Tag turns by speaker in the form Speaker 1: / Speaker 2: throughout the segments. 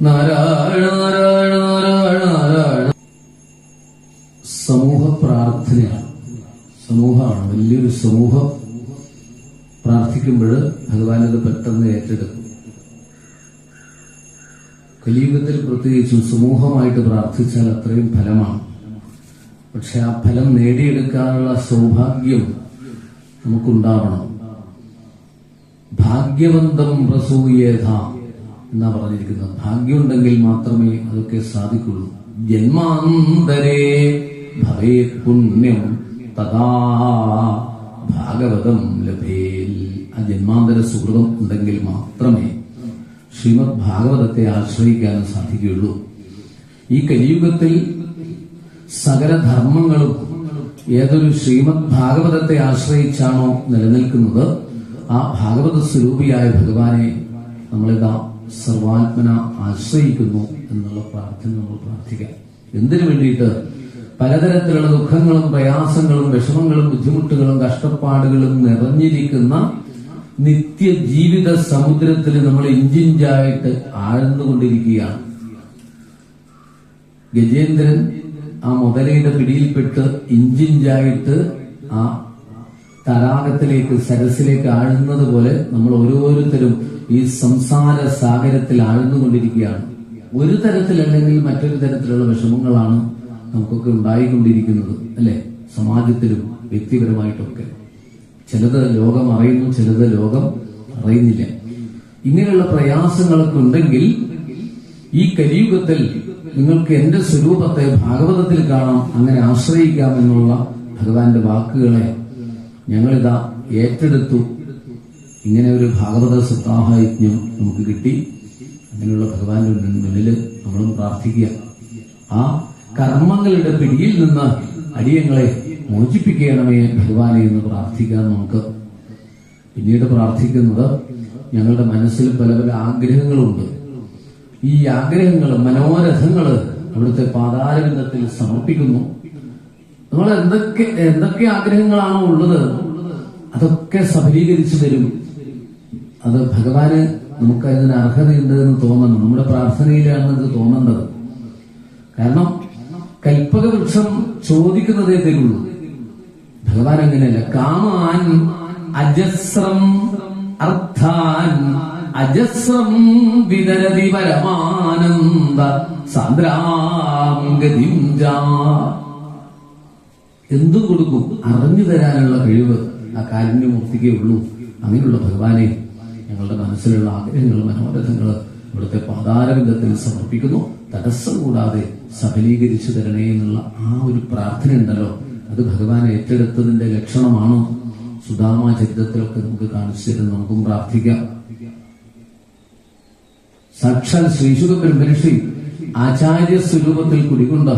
Speaker 1: നാരായണ സമൂഹ പ്രാർത്ഥനയാണ് സമൂഹമാണ് വലിയൊരു സമൂഹം പ്രാർത്ഥിക്കുമ്പോൾ ഭഗവാനത് പെട്ടെന്ന് ഏറ്റെടുക്കും കലിയുഗത്തിൽ പ്രത്യേകിച്ചും സമൂഹമായിട്ട് പ്രാർത്ഥിച്ചാൽ അത്രയും ഫലമാണ്. പക്ഷെ ആ ഫലം നേടിയെടുക്കാനുള്ള സൗഭാഗ്യം നമുക്കുണ്ടാവണം. ഭാഗ്യവന്തം പ്രസൂയേധ എന്നാ പറഞ്ഞിരിക്കുന്നത്. ഭാഗ്യമുണ്ടെങ്കിൽ മാത്രമേ അതൊക്കെ സാധിക്കുള്ളൂ. ജന്മാന്തരേ ഭവേ പുണ്യം തഥാ ഭാഗവതം ലഭേൽ. ആ ജന്മാന്തര സുഹൃതം ഉണ്ടെങ്കിൽ മാത്രമേ ശ്രീമദ് ഭാഗവതത്തെ ആശ്രയിക്കാനും സാധിക്കുകയുള്ളൂ. ഈ കലിയുഗത്തിൽ സകല ധർമ്മങ്ങളും ഏതൊരു ശ്രീമദ് ഭാഗവതത്തെ ആശ്രയിച്ചാണോ നിലനിൽക്കുന്നത് ആ ഭാഗവത സ്വരൂപിയായ ഭഗവാനെ നമ്മളിതാ സർവാത്മന ആശ്രയിക്കുന്നു എന്നുള്ള പ്രാർത്ഥന നമ്മൾ പ്രാർത്ഥിക്കാം. എന്തിനു വേണ്ടിയിട്ട്? പലതരത്തിലുള്ള ദുഃഖങ്ങളും പ്രയാസങ്ങളും വിഷമങ്ങളും ബുദ്ധിമുട്ടുകളും കഷ്ടപ്പാടുകളും നിറഞ്ഞിരിക്കുന്ന നിത്യ ജീവിത സമുദ്രത്തിൽ നമ്മൾ ഇഞ്ചിഞ്ചായിട്ട് ആഴ്ന്നുകൊണ്ടിരിക്കുകയാണ്. ഗജേന്ദ്രൻ ആ മുതലയുടെ പിടിയിൽപ്പെട്ട് ഇഞ്ചിഞ്ചായിട്ട് ആ തടാകത്തിലേക്ക് സരസിലേക്ക് ആഴുന്നത് പോലെ നമ്മൾ ഓരോരുത്തരും ഈ സംസാര സാഗരത്തിൽ ആഴ്ന്നുകൊണ്ടിരിക്കുകയാണ്. ഒരു തരത്തിലല്ലെങ്കിൽ മറ്റൊരു തരത്തിലുള്ള വിഷമങ്ങളാണ് നമുക്കൊക്കെ ഉണ്ടായിക്കൊണ്ടിരിക്കുന്നത് അല്ലെ? സമാജത്തിലും വ്യക്തിപരമായിട്ടൊക്കെ. ചിലത് ലോകം അറിയുന്നു ചിലത് ലോകം അറിയുന്നില്ല. ഇങ്ങനെയുള്ള പ്രയാസങ്ങളൊക്കെ ഉണ്ടെങ്കിൽ ഈ കലിയുഗത്തിൽ നിങ്ങൾക്ക് എന്റെ സ്വരൂപത്തെ ഭാഗവതത്തിൽ കാണാം അങ്ങനെ ആശ്രയിക്കാം എന്നുള്ള ഭഗവാന്റെ വാക്കുകളെ ഞങ്ങളിതാ ഏറ്റെടുത്തു. ഇങ്ങനെ ഒരു ഭാഗവത സപ്താഹയജ്ഞം നമുക്ക് കിട്ടി. അങ്ങനെയുള്ള ഭഗവാന്റെ മുന്നിൽ നമ്മളും പ്രാർത്ഥിക്കുക. ആ കർമ്മങ്ങളുടെ പിടിയിൽ നിന്ന് അടിയങ്ങളെ മോചിപ്പിക്കണമേ ഭഗവാനെ എന്ന് പ്രാർത്ഥിക്കാൻ നമുക്ക്. പിന്നീട് പ്രാർത്ഥിക്കുന്നത് ഞങ്ങളുടെ മനസ്സിൽ പല പല ആഗ്രഹങ്ങളുണ്ട്. ഈ ആഗ്രഹങ്ങൾ മനോരഥങ്ങൾ അവിടുത്തെ പാതാരബന്ധത്തിൽ സമർപ്പിക്കുന്നു. നമ്മൾ എന്തൊക്കെ എന്തൊക്കെ ആഗ്രഹങ്ങളാണോ ഉള്ളത് അതൊക്കെ സഫലീകരിച്ചു തരും. അത് ഭഗവാന് നമുക്ക് അതിന് അർഹതയുണ്ട് എന്ന് തോന്നണം നമ്മുടെ പ്രാർത്ഥനയിലാണ് ഇത് തോന്നേണ്ടത് കാരണം കൽപ്പക വൃക്ഷം ചോദിക്കുന്നതേ തരുള്ളൂ. ഭഗവാൻ അങ്ങനെയല്ല കാമാൻ അജസ്രം അർത്ഥാൻ അജസ്രം വിതരതി പരമാനന്ദ സാന്ദ്രാംഗതിം എന്തു കൊടുക്കും? അറിഞ്ഞു തരാനുള്ള കഴിവ് ആ കാരുണ്യമൂർത്തിക്കേ ഉള്ളൂ. അങ്ങനെയുള്ള ഭഗവാനെ ഞങ്ങളുടെ മനസ്സിലുള്ള ആഗ്രഹങ്ങൾ മനോരഥങ്ങൾ ഇവിടുത്തെ പാതാരബന്ധത്തിൽ സമർപ്പിക്കുന്നു. തടസ്സം കൂടാതെ സഫലീകരിച്ചു തരണേ എന്നുള്ള ആ ഒരു പ്രാർത്ഥന ഉണ്ടല്ലോ അത് ഭഗവാൻ ഏറ്റെടുത്തതിന്റെ ലക്ഷണമാണോ? സുധാമ ചരിത്രത്തിലൊക്കെ നമുക്ക് കാണിച്ചു നമുക്കും പ്രാർത്ഥിക്കാം. സാക്ഷാൽ ശ്രീശുഖ ബ്രഹ്മർഷി ആചാര്യ സ്വരൂപത്തിൽ കുടികൊണ്ട്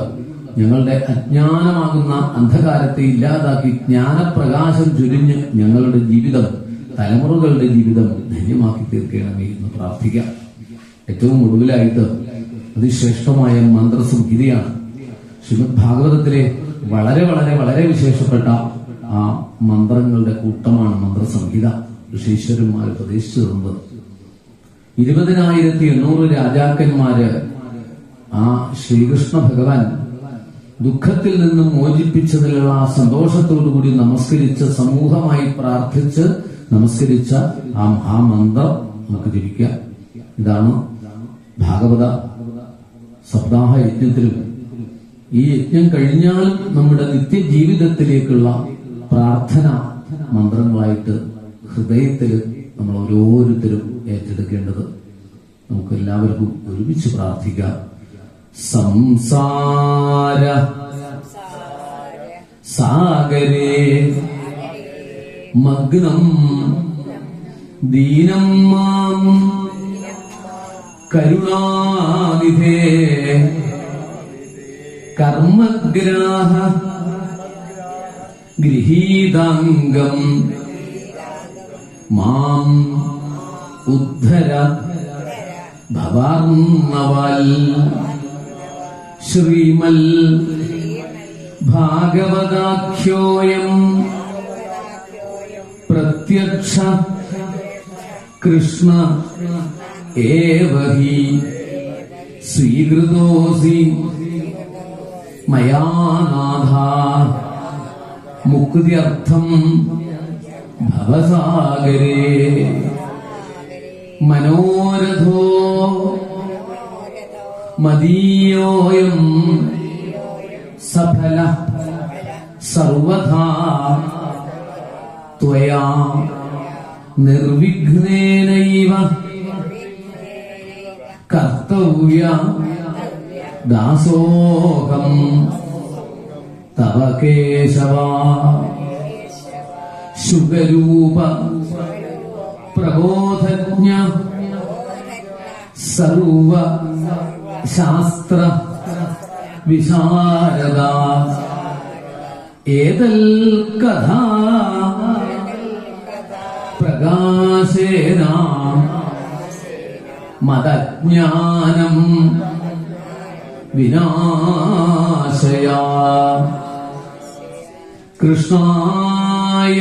Speaker 1: ഞങ്ങളുടെ അജ്ഞാനമാകുന്ന അന്ധകാരത്തെ ഇല്ലാതാക്കി ജ്ഞാനപ്രകാശം ചുരിഞ്ഞ് ഞങ്ങളുടെ ജീവിതം തലമുറകളുടെ ജീവിതം ധന്യമാക്കി തീർക്കണമേ എന്ന് പ്രാർത്ഥിക്കാം. ഏറ്റവും ഒടുവിലായിട്ട് അതിശ്രേഷ്ഠമായ മന്ത്രസംഹിതയാണ് ശ്രീമദ് ഭാഗവതത്തിലെ വളരെ വളരെ വളരെ വിശേഷപ്പെട്ട ആ മന്ത്രങ്ങളുടെ കൂട്ടമാണ് മന്ത്രസംഹിത. ഋഷീശ്വരന്മാർ തന്നത് ഇരുപതിനായിരത്തി എണ്ണൂറ് രാജാക്കന്മാര് ആ ശ്രീകൃഷ്ണ ഭഗവാൻ ദുഃഖത്തിൽ നിന്നും മോചിപ്പിച്ചതിലുള്ള ആ സന്തോഷത്തോടുകൂടി നമസ്കരിച്ച് സമൂഹമായി പ്രാർത്ഥിച്ച് നമസ്കരിച്ച ആ മഹാമന്ത്രം നമുക്ക് തിരിക്കാം. ഇതാണ് ഭാഗവത സപ്താഹ യജ്ഞത്തിലും ഈ യജ്ഞം കഴിഞ്ഞാൽ നമ്മുടെ നിത്യജീവിതത്തിലേക്കുള്ള പ്രാർത്ഥന മന്ത്രങ്ങളായിട്ട് ഹൃദയത്തിൽ നമ്മൾ ഓരോരുത്തരും ഏറ്റെടുക്കേണ്ടത് നമുക്ക് എല്ലാവർക്കും ഒരുമിച്ച് പ്രാർത്ഥിക്കാം. സംസാര സാഗരേ മഗ്നം ദീനം മാം കരുണാനിധേ കർമ്മഗ്രാഹ ഗൃഹീതാംഗം മാം ഉദ്ധര ഭവാർന്നവൽ ശ്രീമൽ ഭാഗവതാഖ്യോയം പ്രത്യക്ഷ കൃഷ്ണ ഏവഹി സ്വീകൃതോസി मया मुक्त्यर्थम भवसागरे। मनोरथो मदीय सफल सर्वथा। त्वया निर्विघ्नेनैव कर्तव्य। ദാസോഹം തവ കേശവ. ശുഭരൂപ പ്രബോധജ്ഞ സർവ ശാസ്ത്ര വിശാരദ. ഏതൽ കഥാ പ്രകാശേന മതജ്ഞാനം വിനാശയാ. കൃഷ്ണായ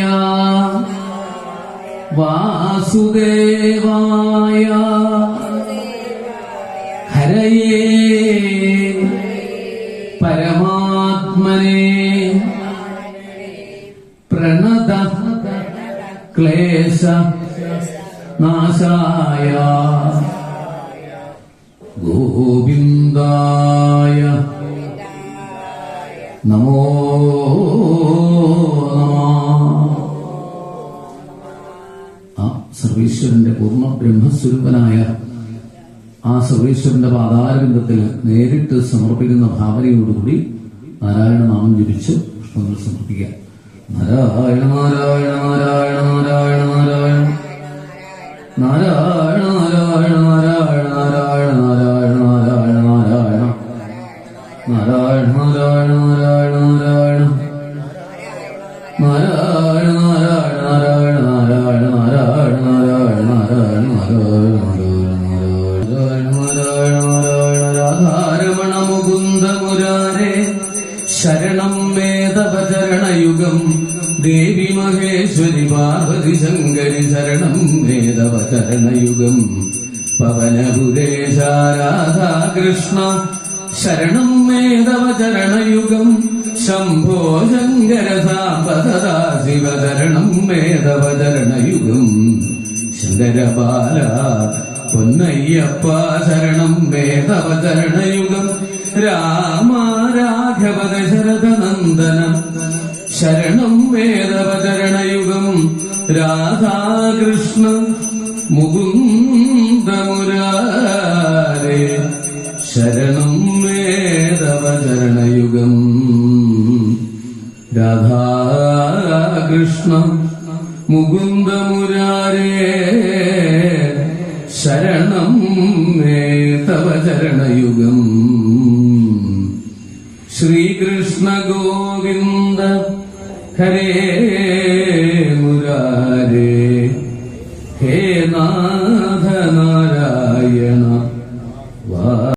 Speaker 1: വാസുദേവായ ഹരയേ പരമാത്മനെ പ്രണത ക്ലേശ നാശായ. ഗോവിന്ദായ. നമോ ആ സർവീശ്വരന്റെ പൂർണ ബ്രഹ്മസ്വരൂപനായ ആ സർവീശ്വരന്റെ പാതാരബിന്ദത്തിൽ നേരിട്ട് സമർപ്പിക്കുന്ന ഭാവനയോടുകൂടി നാരായണ നാമം ജപിച്ച് പുഷ്പങ്ങൾ സമർപ്പിക്കുക. നാരായണ നാരായണ നാരായണ നാരായണ നാരായണ നാരായണ ശരണം വേദവചരണയുഗം. പവനഭുരേശാരാധാ കൃഷ്ണ ശരണം വേദവചരണയുഗം. ശംഭോ ശങ്കരസാമ്പദാ ശിവചരണം മേധവചരണയുഗം പൊന്നയ്യപ്പ ശരണം വേദവചരണയുഗം. രാമ ശരണം വേദവചരണയുഗം. രാധാകൃഷ്ണ മുകുന്ദമുരാരേ ശരണം വേദവചരണയുഗം. രാധാകൃഷ്ണ മുകുന്ദമുരാരേ ശരണം വേദവചരണയുഗം. ശ്രീകൃഷ്ണ ഗോവിന്ദ ഹരേ